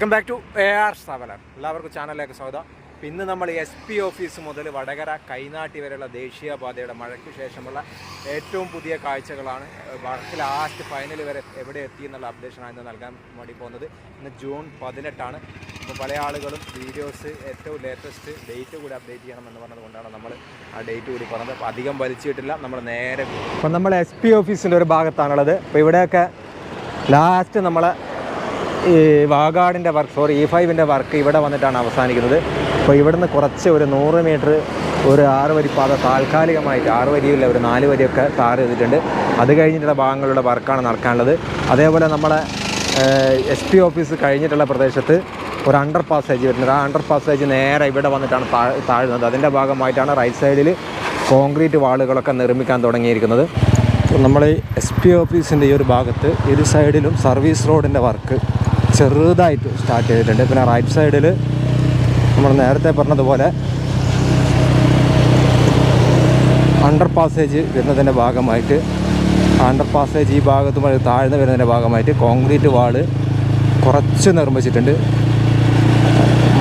Welcome back to A R traveller എല്ലാവർക്കും ചാനലിലേക്ക് സ്വാഗതം. പിന്നെ നമ്മൾ എസ് പി ഓഫീസ് മുതൽ വടകര കൈനാട്ടി വരെയുള്ള ദേശീയപാതയുടെ മഴയ്ക്ക് ശേഷമുള്ള ഏറ്റവും പുതിയ കാഴ്ചകളാണ്. വടക്ക് ലാസ്റ്റ് ഫൈനൽ വരെ എവിടെ എത്തി എന്നുള്ള അപ്ഡേഷനാണ് ഇന്ന് നൽകാൻ വേണ്ടി പോകുന്നത്. ഇന്ന് ജൂൺ പതിനെട്ടാണ്. അപ്പോൾ പല ആളുകളും വീഡിയോസ് ഏറ്റവും ലേറ്റസ്റ്റ് ഡേറ്റ് കൂടി അപ്ഡേറ്റ് ചെയ്യണം എന്ന് പറഞ്ഞതുകൊണ്ടാണ് നമ്മൾ ആ ഡേറ്റ് കൂടി പറഞ്ഞത്. അപ്പോൾ അധികം വലിച്ചിട്ടില്ല. നമ്മൾ നേരെ അപ്പോൾ നമ്മൾ എസ് പി ഓഫീസിന്റെ ഒരു ഭാഗത്താണുള്ളത്. അപ്പോൾ ഇവിടെയൊക്കെ ലാസ്റ്റ് നമ്മളെ ഈ വാഗാടിന്റെ വർക്ക് സോറി ഇ ഫൈവിന്റെ വർക്ക് ഇവിടെ വന്നിട്ടാണ് അവസാനിക്കുന്നത്. അപ്പോൾ ഇവിടുന്ന് കുറച്ച് ഒരു നൂറ് മീറ്റർ ഒരു ആറ് വരി പാത താൽക്കാലികമായിട്ട് ആറ് വരിയില്ല ഒരു നാല് വരിയൊക്കെ താറ് ചെയ്തിട്ടുണ്ട്. അത് കഴിഞ്ഞിട്ടുള്ള ഭാഗങ്ങളുടെ വർക്കാണ് നടക്കാനുള്ളത്. അതേപോലെ നമ്മളെ എസ് പി ഓഫീസ് കഴിഞ്ഞിട്ടുള്ള പ്രദേശത്ത് ഒരു അണ്ടർ പാസേജ് വരുന്നുണ്ട്. ആ അണ്ടർ പാസേജ് നേരെ ഇവിടെ വന്നിട്ടാണ് താഴുന്നത്. അതിന്റെ ഭാഗമായിട്ടാണ് റൈറ്റ് സൈഡിൽ കോൺക്രീറ്റ് വാളുകളൊക്കെ നിർമ്മിക്കാൻ തുടങ്ങിയിരിക്കുന്നത്. നമ്മൾ എസ് പി ഓഫീസിന്റെ ഈ ഒരു ഭാഗത്ത് ഇരു സൈഡിലും സർവീസ് റോഡിന്റെ വർക്ക് ചെറുതായിട്ട് സ്റ്റാർട്ട് ചെയ്തിട്ടുണ്ട്. പിന്നെ റൈറ്റ് സൈഡിൽ നമ്മൾ നേരത്തെ പറഞ്ഞതുപോലെ അണ്ടർ പാസേജ് വരുന്നതിന്റെ ഭാഗമായിട്ട് അണ്ടർ പാസേജ് ഈ ഭാഗത്ത് മുതൽ താഴ്ന്നു വരുന്നതിന്റെ ഭാഗമായിട്ട് കോൺക്രീറ്റ് വാൾ കുറച്ച് നിർമ്മിച്ചിട്ടുണ്ട്.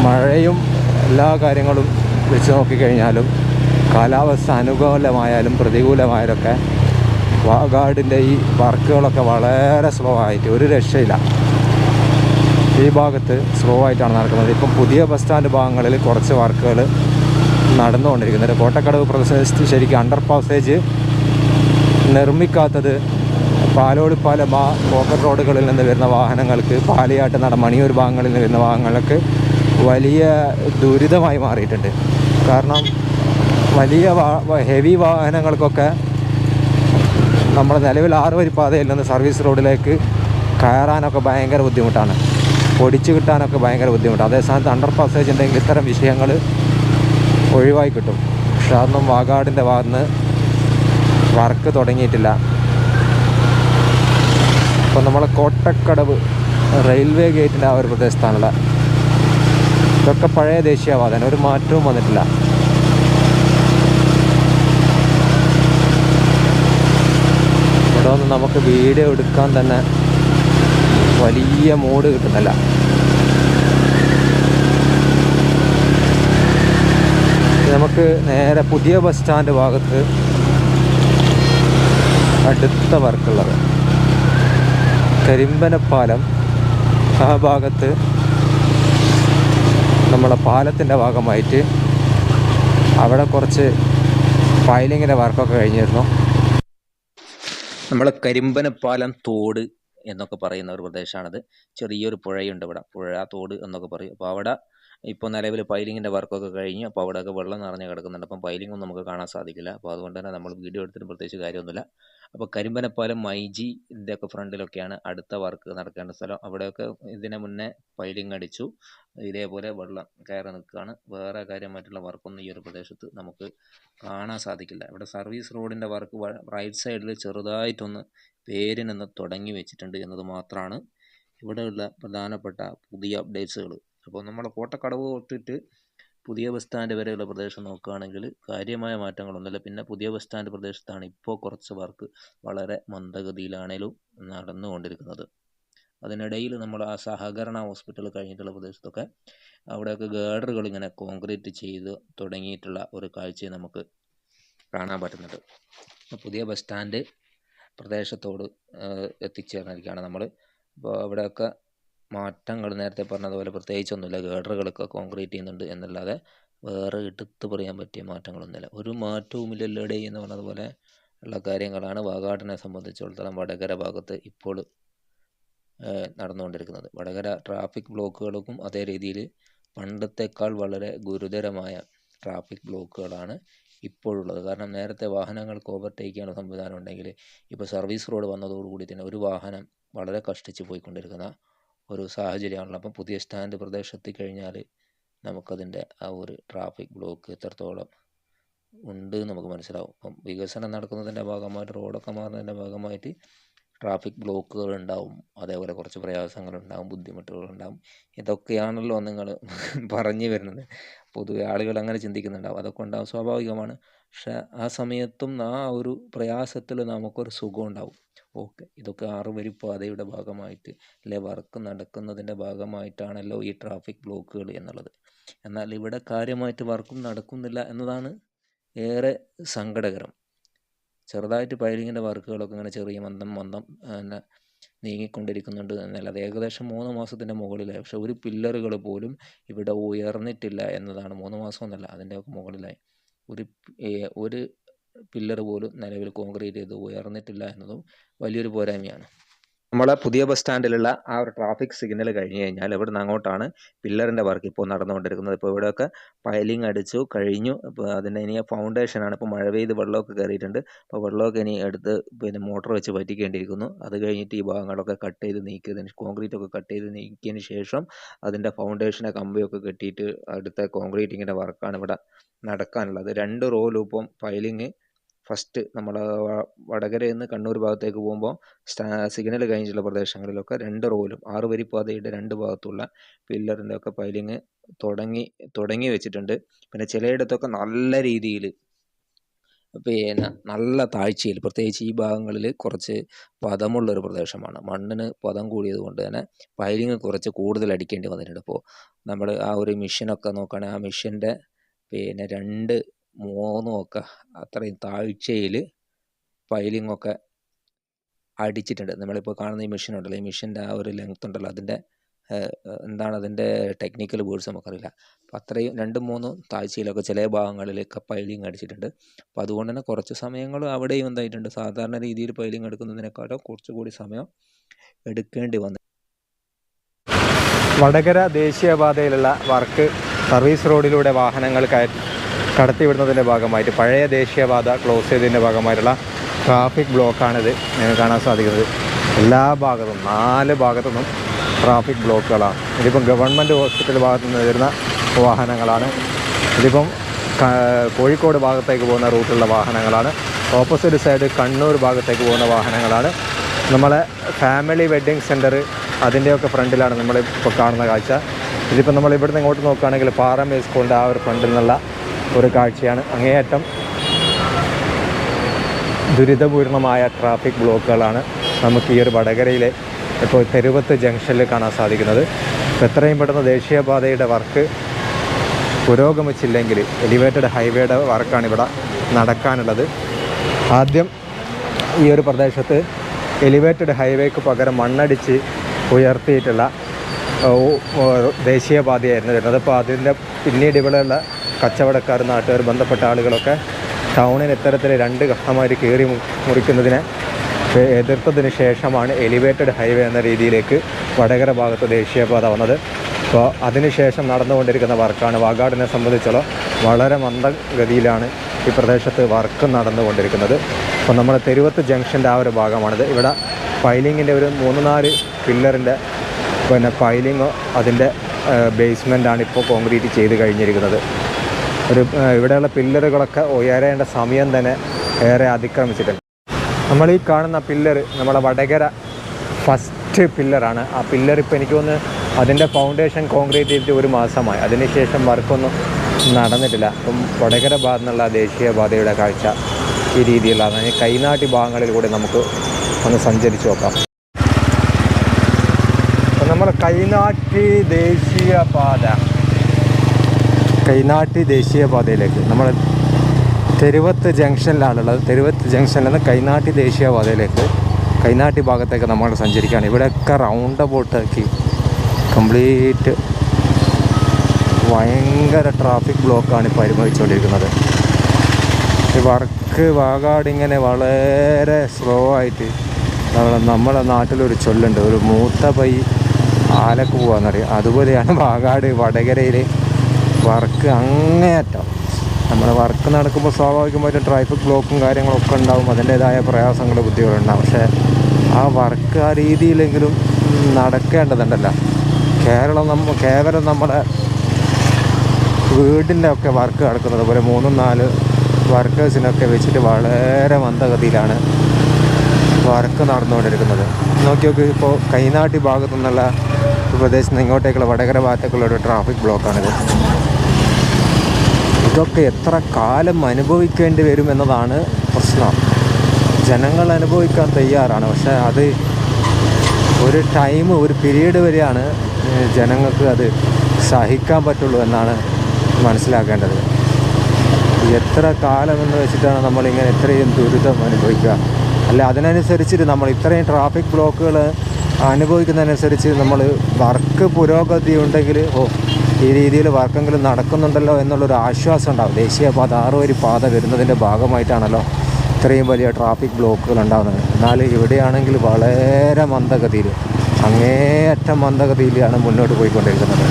മഴയും എല്ലാ കാര്യങ്ങളും വെച്ച് നോക്കിക്കഴിഞ്ഞാലും കാലാവസ്ഥ അനുകൂലമായാലും പ്രതികൂലമായാലൊക്കെ വാഗാടിന്റെ ഈ വർക്കുകളൊക്കെ വളരെ സ്ലോ ആയിട്ട് ഒരു രക്ഷയില്ല. ഈ ഭാഗത്ത് സ്ലോ ആയിട്ടാണ് നടക്കുന്നത്. ഇപ്പം പുതിയ ബസ് സ്റ്റാൻഡ് ഭാഗങ്ങളിൽ കുറച്ച് വർക്കുകൾ നടന്നുകൊണ്ടിരിക്കുന്നുണ്ട്. കോട്ടക്കടവ് പ്രദേശത്ത് ശരിക്കും അണ്ടർ പാസേജ് നിർമ്മിക്കാത്തത് പാല ആ പോക്കറ്റ് റോഡുകളിൽ നിന്ന് വരുന്ന വാഹനങ്ങൾക്ക് പാലിയാട്ട് നട മണിയൂർ ഭാഗങ്ങളിൽ നിന്ന് വരുന്ന വാഹനങ്ങൾക്ക് വലിയ ദുരിതമായി മാറിയിട്ടുണ്ട്. കാരണം വലിയ ഹെവി വാഹനങ്ങൾക്കൊക്കെ നമ്മുടെ നിലവിൽ ആറ് വരി പാതയിൽ നിന്ന് സർവീസ് റോഡിലേക്ക് കയറാനൊക്കെ ഭയങ്കര ബുദ്ധിമുട്ടാണ്. പൊടിച്ചു കിട്ടാനൊക്കെ ഭയങ്കര ബുദ്ധിമുട്ടാണ് അതേ സ്ഥാനത്ത് അണ്ടർ പാസേജ് ഉണ്ടെങ്കിൽ ഇത്തരം വിഷയങ്ങൾ ഒഴിവായി കിട്ടും. പക്ഷെ അതൊന്നും വാഗാടിന്റെ ഭാഗത്ത് വർക്ക് തുടങ്ങിയിട്ടില്ല. അപ്പോൾ നമ്മൾ കോട്ടക്കടവ് റെയിൽവേ ഗേറ്റിന്റെ ആ ഒരു പ്രദേശത്താണുള്ള. ഇതൊക്കെ പഴയ ദേശീയപാതയാണ് ഒരു മാറ്റവും വന്നിട്ടില്ല. ഇവിടെ നമുക്ക് വീഡിയോ എടുക്കാൻ തന്നെ വലിയ മോഡ് കിട്ടുന്നില്ല. നമുക്ക് നേരെ പുതിയ ബസ് സ്റ്റാൻഡ് ഭാഗത്ത് അടുത്ത വർക്കുള്ളത്. കരിമ്പനപ്പാലം ആ ഭാഗത്ത് നമ്മളെ പാലത്തിന്റെ ഭാഗമായിട്ട് അവിടെ കുറച്ച് ഫയലിങ്ങിന്റെ വർക്കൊക്കെ കഴിഞ്ഞിരുന്നു. നമ്മളെ കരിമ്പനപ്പാലം തോട് എന്നൊക്കെ പറയുന്ന ഒരു പ്രദേശമാണത് ചെറിയൊരു പുഴയുണ്ട് ഇവിടെ. പുഴ തോട് എന്നൊക്കെ പറയും. അപ്പോൾ അവിടെ ഇപ്പോൾ നിലവിൽ പൈലിങ്ങിന്റെ വർക്കൊക്കെ കഴിഞ്ഞ്. അപ്പോൾ അവിടെയൊക്കെ വെള്ളം നിറഞ്ഞ് കിടക്കുന്നുണ്ട്. അപ്പം പൈലിംഗ് ഒന്നും നമുക്ക് കാണാൻ സാധിക്കില്ല. അപ്പോൾ അതുകൊണ്ട് തന്നെ നമ്മൾ വീഡിയോ എടുത്തിട്ട് പ്രത്യേകിച്ച് കാര്യമൊന്നുമില്ല. അപ്പോൾ കരിമ്പനപ്പാലം മൈജിന്റെ ഒക്കെ ഫ്രണ്ടിലൊക്കെയാണ് അടുത്ത വർക്ക് നടക്കേണ്ട സ്ഥലം. അവിടെയൊക്കെ ഇതിനു മുന്നേ പൈലിംഗ് അടിച്ചു. ഇതേപോലെ വെള്ളം കയറി നിൽക്കുകയാണ്. വേറെ കാര്യമായിട്ടുള്ള വർക്കൊന്നും ഈ ഒരു പ്രദേശത്ത് നമുക്ക് കാണാൻ സാധിക്കില്ല. ഇവിടെ സർവീസ് റോഡിന്റെ വർക്ക് റൈറ്റ് സൈഡിൽ ചെറുതായിട്ടൊന്ന് പേരിനൊന്ന് തുടങ്ങി വെച്ചിട്ടുണ്ട് എന്നത് മാത്രമാണ് ഇവിടെയുള്ള പ്രധാനപ്പെട്ട പുതിയ അപ്ഡേറ്റ്സുകൾ അപ്പോൾ നമ്മൾ കോട്ടക്കടവ് തൊട്ടിട്ട് പുതിയ ബസ് സ്റ്റാൻഡ് വരെയുള്ള പ്രദേശം നോക്കുകയാണെങ്കിൽ കാര്യമായ മാറ്റങ്ങളൊന്നുമില്ല. പിന്നെ പുതിയ ബസ് സ്റ്റാൻഡ് പ്രദേശത്താണ് ഇപ്പോൾ കുറച്ച് വർക്ക് വളരെ മന്ദഗതിയിലാണേലും നടന്നുകൊണ്ടിരിക്കുന്നത്. അതിനിടയിൽ നമ്മൾ ആ സഹകരണ ഹോസ്പിറ്റൽ കഴിഞ്ഞിട്ടുള്ള പ്രദേശത്തൊക്കെ അവിടെയൊക്കെ ഗേഡറുകൾ ഇങ്ങനെ കോൺക്രീറ്റ് ചെയ്ത് തുടങ്ങിയിട്ടുള്ള ഒരു കാഴ്ചയെ നമുക്ക് കാണാൻ പറ്റുന്നുണ്ട്. പുതിയ ബസ് സ്റ്റാൻഡ് പ്രദേശത്തോട് എത്തിച്ചേർന്നിരിക്കുകയാണ് നമ്മൾ. അപ്പോൾ അവിടെയൊക്കെ മാറ്റങ്ങൾ നേരത്തെ പറഞ്ഞതുപോലെ പ്രത്യേകിച്ചൊന്നുമില്ല. ഗേഡറുകളൊക്കെ കോൺക്രീറ്റ് ചെയ്യുന്നുണ്ട് എന്നല്ലാതെ വേറെ എടുത്ത് പറയാൻ പറ്റിയ മാറ്റങ്ങളൊന്നുമില്ല. ഒരു മാറ്റവുമില്ലല്ലോ ഡേ എന്ന് പറഞ്ഞതുപോലെ ഉള്ള കാര്യങ്ങളാണ് വാഗാടിനെ സംബന്ധിച്ചിടത്തോളം വടകര ഭാഗത്ത് ഇപ്പോൾ നടന്നുകൊണ്ടിരിക്കുന്നത്. വടകര ട്രാഫിക് ബ്ലോക്കുകൾക്കും അതേ രീതിയിൽ പണ്ടത്തേക്കാൾ വളരെ ഗുരുതരമായ ട്രാഫിക് ബ്ലോക്കുകളാണ് ഇപ്പോഴുള്ളത്. കാരണം നേരത്തെ വാഹനങ്ങൾക്ക് ഓവർടേക്ക് ചെയ്യുന്ന സംവിധാനം ഉണ്ടെങ്കിൽ ഇപ്പോൾ സർവീസ് റോഡ് വന്നതോടുകൂടി തന്നെ ഒരു വാഹനം വളരെ കഷ്ടിച്ച് പോയിക്കൊണ്ടിരിക്കുന്ന ഒരു സാഹചര്യമാണല്ലോ അപ്പം പുതിയ സ്റ്റാൻഡ് പ്രദേശത്ത് കഴിഞ്ഞാൽ നമുക്കതിന്റെ ആ ഒരു ട്രാഫിക് ബ്ലോക്ക് എത്രത്തോളം ഉണ്ട് എന്ന് നമുക്ക് മനസ്സിലാവും. അപ്പം വികസനം നടക്കുന്നതിന്റെ ഭാഗമായിട്ട് റോഡൊക്കെ മാറുന്നതിന്റെ ഭാഗമായിട്ട് ട്രാഫിക് ബ്ലോക്കുകൾ ഉണ്ടാവും. അതേപോലെ കുറച്ച് പ്രയാസങ്ങളുണ്ടാവും ബുദ്ധിമുട്ടുകളുണ്ടാവും ഇതൊക്കെയാണല്ലോ നിങ്ങൾ പറഞ്ഞു വരുന്നത്. പൊതുവെ ആളുകൾ അങ്ങനെ ചിന്തിക്കുന്നുണ്ടാവും. അതൊക്കെ ഉണ്ടാവും. സ്വാഭാവികമാണ്. പക്ഷെ ആ സമയത്തും ആ ഒരു പ്രയാസത്തിൽ നമുക്കൊരു സുഖം ഉണ്ടാവും. ഓക്കെ ഇതൊക്കെ ആറുവരി പാതയുടെ ഭാഗമായിട്ട് അല്ലെ വർക്ക് നടക്കുന്നതിന്റെ ഭാഗമായിട്ടാണല്ലോ ഈ ട്രാഫിക് ബ്ലോക്കുകൾ എന്നുള്ളത്. എന്നാൽ ഇവിടെ കാര്യമായിട്ട് വർക്കും നടക്കുന്നില്ല എന്നതാണ് ഏറെ സങ്കടകരം. ചെറുതായിട്ട് പൈലിങ്ങിന്റെ വർക്കുകളൊക്കെ ഇങ്ങനെ ചെറിയ മന്ദം മന്ദം പിന്നെ നീങ്ങിക്കൊണ്ടിരിക്കുന്നുണ്ട് എന്നല്ലാതെ ഏകദേശം മൂന്ന് മാസത്തിന്റെ മുകളിലായി. പക്ഷെ ഒരു പില്ലറുകൾ പോലും ഇവിടെ ഉയർന്നിട്ടില്ല എന്നതാണ് മൂന്ന് മാസം എന്നല്ല അതിന്റെയൊക്കെ മുകളിലായി. ഒരു ഒരു പില്ലർ പോലും നിലവിൽ കോൺക്രീറ്റ് ചെയ്ത് ഉയർന്നിട്ടില്ല എന്നതും വലിയൊരു പോരായ്മയാണ്. നമ്മളെ പുതിയ ബസ് സ്റ്റാൻഡിലുള്ള ആ ഒരു ട്രാഫിക് സിഗ്നൽ കഴിഞ്ഞ് കഴിഞ്ഞാൽ ഇവിടെ നിന്ന് അങ്ങോട്ടാണ് പില്ലറിന്റെ വർക്ക് ഇപ്പോൾ നടന്നുകൊണ്ടിരിക്കുന്നത്. ഇപ്പോൾ ഇവിടെയൊക്കെ പൈലിംഗ് അടിച്ചു കഴിഞ്ഞു. ഇപ്പോൾ അതിന്റെ ഇനി ഫൗണ്ടേഷനാണ് ഇപ്പോൾ മഴ പെയ്ത് വെള്ളമൊക്കെ കയറിയിട്ടുണ്ട്. അപ്പോൾ വെള്ളമൊക്കെ ഇനി എടുത്ത് പിന്നെ മോട്ടർ വെച്ച് പറ്റിക്കേണ്ടിയിരിക്കുന്നു. അത് കഴിഞ്ഞിട്ട് ഈ ഭാഗങ്ങളൊക്കെ കട്ട് ചെയ്ത് നീക്കിയതിന് കോൺക്രീറ്റ് ഒക്കെ കട്ട് ചെയ്ത് നീക്കിയതിന് ശേഷം അതിന്റെ ഫൗണ്ടേഷനെ കമ്പിയൊക്കെ കെട്ടിയിട്ട് അടുത്ത കോൺക്രീറ്റിങ്ങിന്റെ വർക്കാണ് ഇവിടെ നടക്കാനുള്ളത്. രണ്ട് റോലും ഇപ്പം പൈലിങ് ഫസ്റ്റ് നമ്മൾ വടകരയിൽ നിന്ന് കണ്ണൂർ ഭാഗത്തേക്ക് പോകുമ്പോൾ സിഗ്നൽ കഴിഞ്ഞിട്ടുള്ള പ്രദേശങ്ങളിലൊക്കെ രണ്ട് റോയിലും ആറ് വരി പാതയുടെ രണ്ട് ഭാഗത്തുള്ള പില്ലറിന്റെ ഒക്കെ പൈലിങ് തുടങ്ങി തുടങ്ങി വെച്ചിട്ടുണ്ട്. പിന്നെ ചിലയിടത്തൊക്കെ നല്ല രീതിയിൽ പിന്നെ നല്ല താഴ്ചയിൽ പ്രത്യേകിച്ച് ഈ ഭാഗങ്ങളിൽ കുറച്ച് പദമുള്ളൊരു പ്രദേശമാണ്. മണ്ണിന് പദം കൂടിയത് കൊണ്ട് തന്നെ പൈലിങ് കുറച്ച് കൂടുതൽ അടിക്കേണ്ടി വന്നിട്ടുണ്ട്. ഇപ്പോൾ നമ്മൾ ആ ഒരു മെഷീനൊക്കെ നോക്കുകയാണെങ്കിൽ ആ മെഷീന്റെ പിന്നെ രണ്ട് മൂന്നും അത്രയും താഴ്ചയിൽ പൈലിംഗ് അടിച്ചിട്ടുണ്ട്. നമ്മളിപ്പോൾ കാണുന്ന ഈ മെഷീൻ ഉണ്ടല്ലോ. ഈ മെഷീന്റെ ആ ഒരു ലെങ്ത് ഉണ്ടല്ലോ. അതിന്റെ എന്താണ് അതിന്റെ ടെക്നിക്കൽ വേർഡ്സ് നമുക്കറിയില്ല. അപ്പം അത്രയും രണ്ടും മൂന്നും താഴ്ചയിലൊക്കെ ചില ഭാഗങ്ങളിലൊക്കെ പൈലിങ് അടിച്ചിട്ടുണ്ട്. അപ്പോൾ അതുകൊണ്ട് തന്നെ കുറച്ച് സമയങ്ങൾ അവിടെയും എന്തായിട്ടുണ്ട്. സാധാരണ രീതിയിൽ പൈലിങ് എടുക്കുന്നതിനേക്കാളും കുറച്ചുകൂടി സമയം എടുക്കേണ്ടി വന്നു. വടകര ദേശീയപാതയിലുള്ള വർക്ക് സർവീസ് റോഡിലൂടെ വാഹനങ്ങൾ കയ- കടത്തിവിടുന്നതിന്റെ ഭാഗമായിട്ട് പഴയ ദേശീയപാത ക്ലോസ് ചെയ്തതിന്റെ ഭാഗമായിട്ടുള്ള ട്രാഫിക് ബ്ലോക്കാണിത് കാണാൻ സാധിക്കുന്നത്. എല്ലാ ഭാഗത്തും നാല് ഭാഗത്തു നിന്നും ട്രാഫിക് ബ്ലോക്കുകളാണ് ഇതിപ്പം ഗവൺമെന്റ് ഹോസ്പിറ്റൽ ഭാഗത്തു നിന്ന് വരുന്ന വാഹനങ്ങളാണ്. ഇതിപ്പം കോഴിക്കോട് ഭാഗത്തേക്ക് പോകുന്ന റൂട്ടിലുള്ള വാഹനങ്ങളാണ്. ഓപ്പോസിറ്റ് സൈഡ് കണ്ണൂർ ഭാഗത്തേക്ക് പോകുന്ന വാഹനങ്ങളാണ്. നമ്മളെ ഫാമിലി വെഡ്ഡിങ് സെന്റർ അതിന്റെയൊക്കെ ഫ്രണ്ടിലാണ് നമ്മൾ ഇപ്പോൾ കാണുന്ന കാഴ്ച. ഇതിപ്പോൾ നമ്മൾ ഇവിടുന്ന് ഇങ്ങോട്ട് നോക്കുകയാണെങ്കിൽ പാറമേ സ്കൂളിന്റെ ആ ഒരു ഫ്രണ്ടിൽ നിന്നുള്ള ഒരു കാഴ്ചയാണ്. അങ്ങേയറ്റം ദുരിതപൂർണമായ ട്രാഫിക് ബ്ലോക്കുകളാണ് നമുക്ക് ഈ ഒരു വടകരയിലെ ഇപ്പോൾ തെരുവത്ത് ജംഗ്ഷനിൽ കാണാൻ സാധിക്കുന്നത്. എത്രയും പെട്ടെന്ന് ദേശീയപാതയുടെ വർക്ക് പുരോഗമിച്ചില്ലെങ്കിൽ എലിവേറ്റഡ് ഹൈവേയുടെ വർക്കാണ് ഇവിടെ നടക്കാനുള്ളത്. ആദ്യം ഈ ഒരു പ്രദേശത്ത് എലിവേറ്റഡ് ഹൈവേക്ക് പകരം മണ്ണടിച്ച് ഉയർത്തിയിട്ടുള്ള ദേശീയപാതയായിരുന്നു വരുന്നത്. അപ്പോൾ അതിന്റെ പിന്നീട് ഇവിടെയുള്ള കച്ചവടക്കാർ നാട്ടുകാർ ബന്ധപ്പെട്ട ആളുകളൊക്കെ ടൗണിന് ഇത്തരത്തിൽ രണ്ട് ഘട്ടമായി കയറി മുറിക്കുന്നതിനെ എതിർത്തതിന് ശേഷമാണ് എലിവേറ്റഡ് ഹൈവേ എന്ന രീതിയിലേക്ക് വടകര ഭാഗത്ത് ദേശീയപാത വന്നത്. അപ്പോൾ അതിനുശേഷം നടന്നുകൊണ്ടിരിക്കുന്ന വർക്കാണ്. വാഗാടിനെ സംബന്ധിച്ചുള്ള വളരെ മന്ദഗതിയിലാണ് ഈ പ്രദേശത്ത് വർക്ക് നടന്നുകൊണ്ടിരിക്കുന്നത്. അപ്പോൾ നമ്മുടെ തെരുവത്ത് ജംഗ്ഷന്റെ ആ ഒരു ഭാഗമാണിത്. ഇവിടെ ഫൈലിങ്ങിന്റെ ഒരു മൂന്ന് നാല് പില്ലറിന്റെ പിന്നെ ഫൈലിങ്ങോ അതിന്റെ ബേസ്മെന്റാണ് ഇപ്പോൾ കോൺക്രീറ്റ് ചെയ്ത് കഴിഞ്ഞിരിക്കുന്നത്. ഒരു ഇവിടെയുള്ള പില്ലറുകളൊക്കെ ഉയരേണ്ട സമയം തന്നെ ഏറെ അതിക്രമിച്ചിട്ടുണ്ട്. നമ്മൾ ഈ കാണുന്ന പില്ലർ നമ്മുടെ വടകര ഫസ്റ്റ് പില്ലറാണ്. ആ പില്ലർ ഇപ്പോൾ എനിക്ക് അതിന്റെ ഫൗണ്ടേഷൻ കോൺക്രീറ്റ് ചെയ്തിട്ട് ഒരു മാസമായി. അതിനുശേഷം വർക്കൊന്നും നടന്നിട്ടില്ല. അപ്പം വടകര ഭാഗത്തു നിന്നുള്ള ദേശീയപാതയുടെ കാഴ്ച ഈ രീതിയിലാണ്. ഈ കൈനാട്ടി ഭാഗങ്ങളിൽ കൂടി നമുക്ക് ഒന്ന് സഞ്ചരിച്ച് നോക്കാം. നമ്മൾ കൈനാട്ടി ദേശീയപാത. കൈനാട്ടി ദേശീയപാതയിലേക്ക്. നമ്മൾ തെരുവത്ത് ജംഗ്ഷനിലാണുള്ളത്. തെരുവത്ത് ജംഗ്ഷനിൽ നിന്ന് കൈനാട്ടി ദേശീയപാതയിലേക്ക് കൈനാട്ടി ഭാഗത്തേക്ക് നമ്മൾ സഞ്ചരിക്കുകയാണ്. ഇവിടെയൊക്കെ റൗണ്ട് ബോട്ടാക്കി കംപ്ലീറ്റ് ഭയങ്കര ട്രാഫിക് ബ്ലോക്കാണ് ഇപ്പോൾ അനുഭവിച്ചുകൊണ്ടിരിക്കുന്നത്. ഈ വർക്ക് വാകാടിങ്ങനെ വളരെ സ്ലോ ആയിട്ട് നമ്മളെ നമ്മളെ നാട്ടിലൊരു ചൊല്ലുണ്ട്. ഒരു മൂത്ത പൈ ആലക്ക് പോകാന്നറിയാം അതുപോലെയാണ് വാഗാട് വടകരയിൽ വർക്ക് അങ്ങേയറ്റം. നമ്മുടെ വർക്ക് നടക്കുമ്പോൾ സ്വാഭാവികമായിട്ടും ട്രാഫിക് ബ്ലോക്കും കാര്യങ്ങളൊക്കെ ഉണ്ടാവും. അതിന്റേതായ പ്രയാസങ്ങൾ ബുദ്ധിമുട്ടുണ്ടാവും പക്ഷേ ആ വർക്ക് ആ രീതിയിലെങ്കിലും നടക്കേണ്ടതുണ്ടല്ലോ. കേരളം നമ്മ കേവലം നമ്മുടെ വീടിന്റെ ഒക്കെ വർക്ക് നടക്കുന്നത് പോലെ മൂന്നും നാല് വർക്കേഴ്സിനൊക്കെ വെച്ചിട്ട് വളരെ മന്ദഗതിയിലാണ് വർക്ക് നടന്നുകൊണ്ടിരിക്കുന്നത്. നോക്കി നോക്കി ഇപ്പോൾ കൈനാട്ടി ഭാഗത്തു നിന്നുള്ള പ്രദേശത്ത് നിന്ന് ഇങ്ങോട്ടേക്കുള്ള വടകര ഭാഗത്തേക്കുള്ള ഒരു ട്രാഫിക് ബ്ലോക്കാണിത് ഇതൊക്കെ എത്ര കാലം അനുഭവിക്കേണ്ടി വരും എന്നതാണ് പ്രശ്നം. ജനങ്ങൾ അനുഭവിക്കാൻ തയ്യാറാണ്. പക്ഷേ അത് ഒരു ടൈം ഒരു പീരീഡ് വരെയാണ് ജനങ്ങൾക്ക് അത് സഹിക്കാൻ പറ്റുള്ളൂ എന്നാണ് മനസ്സിലാക്കേണ്ടത്. എത്ര കാലമെന്ന് വെച്ചിട്ടാണ് നമ്മളിങ്ങനെ ഇത്രയും ദുരിതം അനുഭവിക്കുക. അല്ല അതിനനുസരിച്ചിട്ട് നമ്മൾ ഇത്രയും ട്രാഫിക് ബ്ലോക്കുകൾ അനുഭവിക്കുന്നതനുസരിച്ച് നമ്മൾ വർക്ക് പുരോഗതി ഉണ്ടെങ്കിൽ ഓ ഈ രീതിയിൽ വർക്കെങ്കിലും നടക്കുന്നുണ്ടല്ലോ എന്നുള്ളൊരു ആശ്വാസം ഉണ്ടാവും. ദേശീയപാത ആറുവരി പാത വരുന്നതിന്റെ ഭാഗമായിട്ടാണല്ലോ ഇത്രയും വലിയ ട്രാഫിക് ബ്ലോക്കുകൾ ഉണ്ടാകുന്നത് എന്നാൽ ഇവിടെയാണെങ്കിൽ വളരെ മന്ദഗതിയിൽ അങ്ങേയറ്റം മന്ദഗതിയിലാണ് മുന്നോട്ട് പോയിക്കൊണ്ടിരിക്കുന്നത്.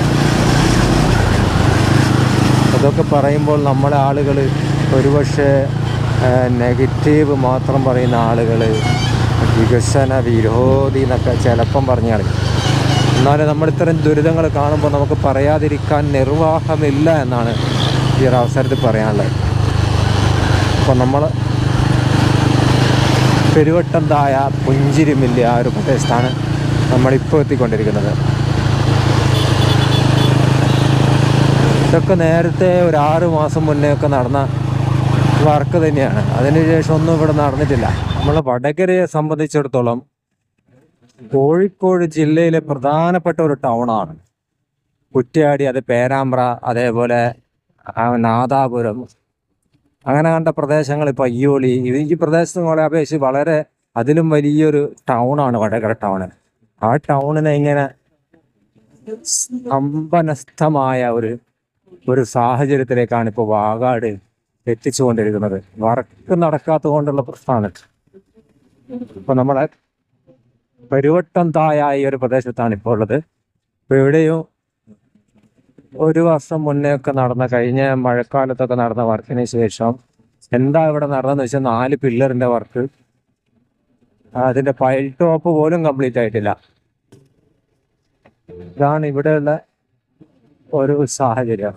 അതൊക്കെ പറയുമ്പോൾ നമ്മളെ ആളുകൾ ഒരുപക്ഷെ നെഗറ്റീവ് മാത്രം പറയുന്ന ആളുകൾ വികസന വിരോധി എന്നൊക്കെ ചിലപ്പം പറഞ്ഞാൽ എന്നാലും നമ്മൾ ഇത്തരം ദുരിതങ്ങൾ കാണുമ്പോൾ നമുക്ക് പറയാതിരിക്കാൻ നിർവാഹമില്ല എന്നാണ് ഈ ഒരു അവസരത്തിൽ പറയാനുള്ളത്. അപ്പോൾ നമ്മൾ പെരുവട്ടന്തായ പുഞ്ചിരിമില്ല ആ ഒരു പ്രദേശത്താണ് നമ്മളിപ്പോൾ എത്തിക്കൊണ്ടിരിക്കുന്നത്. ഇതൊക്കെ നേരത്തെ ഒരു ആറ് മാസം മുന്നേ ഒക്കെ നടന്ന വർക്ക് തന്നെയാണ്. അതിനുശേഷം ഒന്നും ഇവിടെ നടന്നിട്ടില്ല. നമ്മൾ വടകരയെ സംബന്ധിച്ചിടത്തോളം കോഴിക്കോട് ജില്ലയിലെ പ്രധാനപ്പെട്ട ഒരു ടൗണാണ് കുറ്റ്യാടി അത് പേരാമ്പ്ര അതേപോലെ നാദാപുരം. അങ്ങനെ കണ്ട പ്രദേശങ്ങൾ ഇപ്പോൾ അയ്യോളി. ഈ പ്രദേശങ്ങളെ അപേക്ഷിച്ച് വളരെ അതിലും വലിയൊരു ടൗണാണ് വടകര ടൗണ് ആ ടൗണിനെ ഇങ്ങനെ സ്തംഭനസ്ഥമായ ഒരു ഒരു സാഹചര്യത്തിലേക്കാണ് ഇപ്പോൾ വാഗാട് എത്തിച്ചുകൊണ്ടിരിക്കുന്നത്. വർക്ക് നടക്കാത്തത് കൊണ്ടുള്ള പ്രശ്നമാണ്. ഇപ്പൊ നമ്മളെ പരുവട്ടം തായായ ഒരു പ്രദേശത്താണ് ഇപ്പോൾ ഉള്ളത്. ഇപ്പൊ ഇവിടെയും ഒരു വർഷം മുന്നേ ഒക്കെ നടന്ന കഴിഞ്ഞ മഴക്കാലത്തൊക്കെ നടന്ന വർക്കിന് ശേഷം എന്താ ഇവിടെ നടന്നതെന്ന് വെച്ചാൽ നാല് പില്ലറിന്റെ വർക്ക്. അതിന്റെ പൈൽ ടോപ്പ് പോലും കംപ്ലീറ്റ് ആയിട്ടില്ല. ഇതാണ് ഇവിടെയുള്ള ഒരു സാഹചര്യം.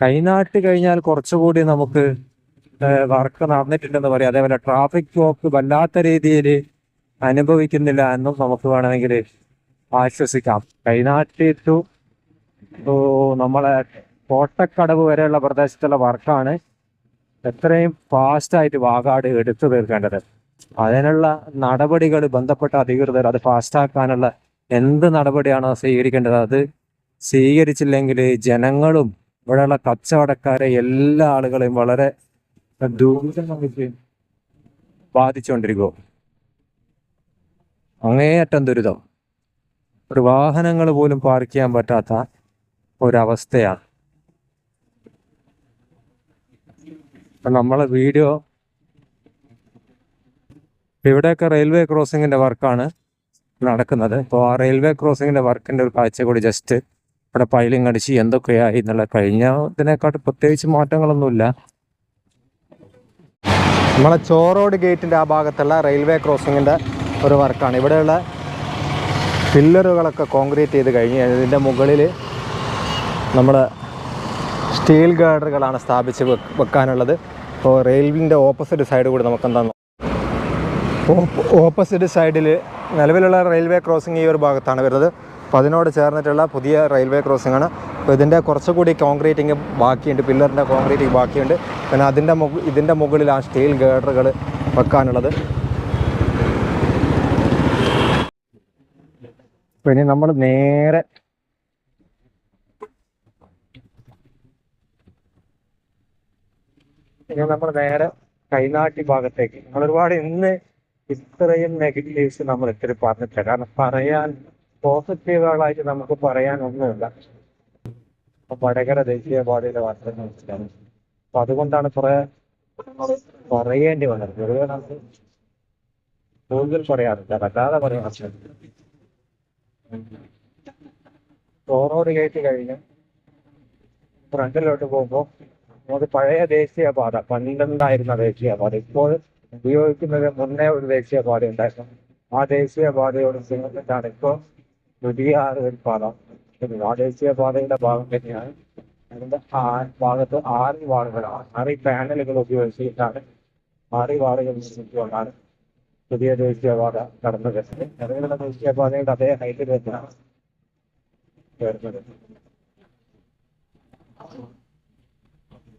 കൈനാട്ട് കഴിഞ്ഞാൽ കുറച്ചുകൂടി നമുക്ക് വർക്ക് നടന്നിട്ടുണ്ടെന്ന് പറയാം. അതേപോലെ ട്രാഫിക് ബ്ലോക്ക് വല്ലാത്ത രീതിയിൽ അനുഭവിക്കുന്നില്ല എന്നും നമുക്ക് വേണമെങ്കിൽ ആശ്വസിക്കാം. കൈനാട്ടി ടു നമ്മളെ കോട്ടക്കടവ് വരെയുള്ള പ്രദേശത്തുള്ള വർക്കാണ് എത്രയും ഫാസ്റ്റായിട്ട് വാഗാട് എടുത്തു തീർക്കേണ്ടത്. അതിനുള്ള നടപടികൾ ബന്ധപ്പെട്ട അധികൃതർ അത് ഫാസ്റ്റാക്കാനുള്ള എന്ത് നടപടിയാണോ സ്വീകരിക്കേണ്ടത് അത് സ്വീകരിച്ചില്ലെങ്കിൽ ജനങ്ങളും ഇവിടെയുള്ള കച്ചവടക്കാരെ എല്ലാ ആളുകളെയും വളരെ ദുരിതമായിട്ട് ബാധിച്ചുകൊണ്ടിരിക്കുമോ അങ്ങേയറ്റം ദുരിതം. ഒരു വാഹനങ്ങൾ പോലും പാർക്ക് ചെയ്യാൻ പറ്റാത്ത ഒരവസ്ഥയാണ്. നമ്മളെ വീഡിയോ ഇവിടെയൊക്കെ റെയിൽവേ ക്രോസിങ്ങിന്റെ വർക്കാണ് നടക്കുന്നത്. അപ്പോൾ ആ റെയിൽവേ ക്രോസിങ്ങിന്റെ വർക്കിന്റെ ഒരു കാഴ്ച കൂടി ജസ്റ്റ് ഇവിടെ പൈലിംഗ് അടിച്ച് എന്തൊക്കെയായി എന്നുള്ള കഴിഞ്ഞ ഇതിനെക്കാട്ട് പ്രത്യേകിച്ച് മാറ്റങ്ങളൊന്നുമില്ല. നമ്മളെ ചോറോഡ് ഗേറ്റിന്റെ ആ ഭാഗത്തുള്ള റെയിൽവേ ക്രോസിങ്ങിന്റെ ഒരു വർക്കാണ്. ഇവിടെയുള്ള പില്ലറുകളൊക്കെ കോൺക്രീറ്റ് ചെയ്ത് കഴിഞ്ഞ് ഇതിന്റെ മുകളിൽ നമ്മൾ സ്റ്റീൽ ഗാർഡറുകളാണ് സ്ഥാപിച്ച് വെക്കാനുള്ളത്. അപ്പോൾ റെയിൽവിന്റെ ഓപ്പോസിറ്റ് സൈഡ് കൂടി നമുക്ക് എന്താണ് ഓപ്പോസിറ്റ് സൈഡിൽ നിലവിലുള്ള റെയിൽവേ ക്രോസിംഗ് ഈ ഒരു ഭാഗത്താണ് വരുന്നത്. അപ്പോൾ അതിനോട് ചേർന്നിട്ടുള്ള പുതിയ റെയിൽവേ ക്രോസിംഗ് ആണ് അപ്പോൾ ഇതിന്റെ കുറച്ചുകൂടി കോൺക്രീറ്റിങ് ബാക്കിയുണ്ട്. പില്ലറിന്റെ കോൺക്രീറ്റിങ് ബാക്കിയുണ്ട്. പിന്നെ അതിന്റെ ഇതിന്റെ മുകളിൽ ആ സ്റ്റീൽ ഗേഡറുകൾ വെക്കാനുള്ളത്. പിന്നെ നമ്മൾ നേരെ ഇനി നമ്മൾ നേരെ കൈനാട്ടി ഭാഗത്തേക്ക്. നമ്മൾ ഒരുപാട് ഇന്ന് ഇത്രയും നെഗറ്റീവ്സ് നമ്മൾ ഇത്തിരി പറഞ്ഞിട്ടില്ല. കാരണം പറയാൻ പോസിറ്റീവുകളായിട്ട് നമുക്ക് പറയാൻ ഒന്നുമില്ല വടകര ദേശീയപാതയിലെ വാർത്തകൾ മനസ്സിലാണ് അപ്പൊ അതുകൊണ്ടാണ് കുറെ പറയേണ്ടി വന്നത്. വെറുതെ നമുക്ക് കൂടുതൽ പറയാറില്ല. അല്ലാതെ പറയാൻ റോഡ് കയറ്റി കഴിഞ്ഞ് ഫ്രണ്ടിലോട്ട് പോകുമ്പോൾ നമുക്ക് പഴയ ദേശീയ പാത പണ്ടുണ്ടായിരുന്ന ദേശീയ പാത ഇപ്പോൾ ഉപയോഗിക്കുന്നത് മുന്നേ ഒരു ദേശീയ പാത ഉണ്ടായിരുന്നു ആ ദേശീയ പാതയോട് ചേർന്നിട്ടാണ് ഇപ്പോൾ പുതിയ ഒരു പാത ദേശീയ പാതയുടെ ഭാഗം തന്നെയാണ്. അതിന്റെ ഭാഗത്ത് ആറ് വാളുകളാണ് ആറ് പാനലുകൾ ഉപയോഗിച്ചിട്ടാണ് ആറ് വാളുകൾ നിർമ്മിച്ചുകൊണ്ടാണ് പുതിയ ദേശീയപാത കടന്നു വരുന്നത്. നിലവിലുള്ള ദേശീയപാതയുടെ അതേ ഹൈറ്റിൽ തന്നെയാണ് വരുന്നത്.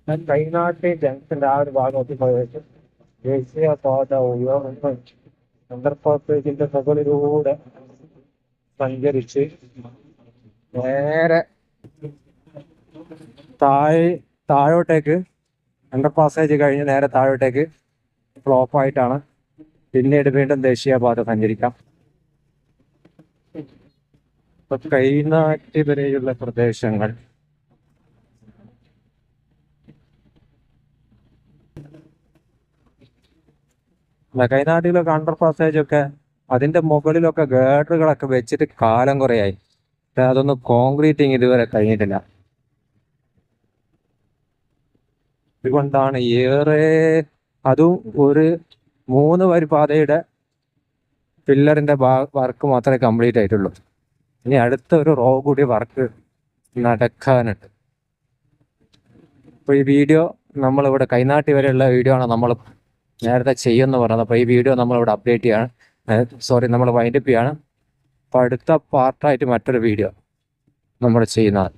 ഞാൻ കൈനാട്ടി ജംഗ്ഷന്റെ ആ ഒരു ഭാഗത്ത് പോയിട്ട് ദേശീയ പാത ഉയർന്ന് അണ്ടർപാസേജിന്റെ മുകളിലൂടെ സഞ്ചരിച്ച് നേരെ താഴെ താഴോട്ടേക്ക് അണ്ടർ പാസേജ് കഴിഞ്ഞ് നേരെ താഴോട്ടേക്ക് ഫ്ലോപ്പ് ആയിട്ടാണ്. പിന്നീട് വീണ്ടും ദേശീയപാത സഞ്ചരിക്കാം. കൈനാട്ടി വരെയുള്ള പ്രദേശങ്ങൾ. കൈനാട്ടിലൊക്കെ അണ്ടർ പാസേജ് ഒക്കെ അതിന്റെ മുകളിലൊക്കെ ഗേഡറുകളൊക്കെ വെച്ചിട്ട് കാലം കുറയായി. അതൊന്ന് കോൺക്രീറ്റിങ് ഇതുവരെ കഴിഞ്ഞിട്ടില്ല. അതുകൊണ്ടാണ് ഏറെ അതും ഒരു മൂന്ന് വരി പാതയുടെ പില്ലറിന്റെ വർക്ക് മാത്രമേ കംപ്ലീറ്റ് ആയിട്ടുള്ളൂ. ഇനി അടുത്ത ഒരു റോ കൂടി വർക്ക് നടക്കാനുണ്ട്. അപ്പോൾ ഈ വീഡിയോ നമ്മളിവിടെ കൈനാട്ടി വരെയുള്ള വീഡിയോ ആണ് നമ്മൾ നേരത്തെ ചെയ്യുമെന്ന് പറഞ്ഞത്. അപ്പോൾ ഈ വീഡിയോ നമ്മളിവിടെ അപ്ഡേറ്റ് ചെയ്യാണ്. സോറി നമ്മൾ വൈൻഡപ്പ് ചെയ്യാണ്. അപ്പോൾ അടുത്ത പാർട്ടായിട്ട് മറ്റൊരു വീഡിയോ നമ്മൾ ചെയ്യുന്നതാണ്.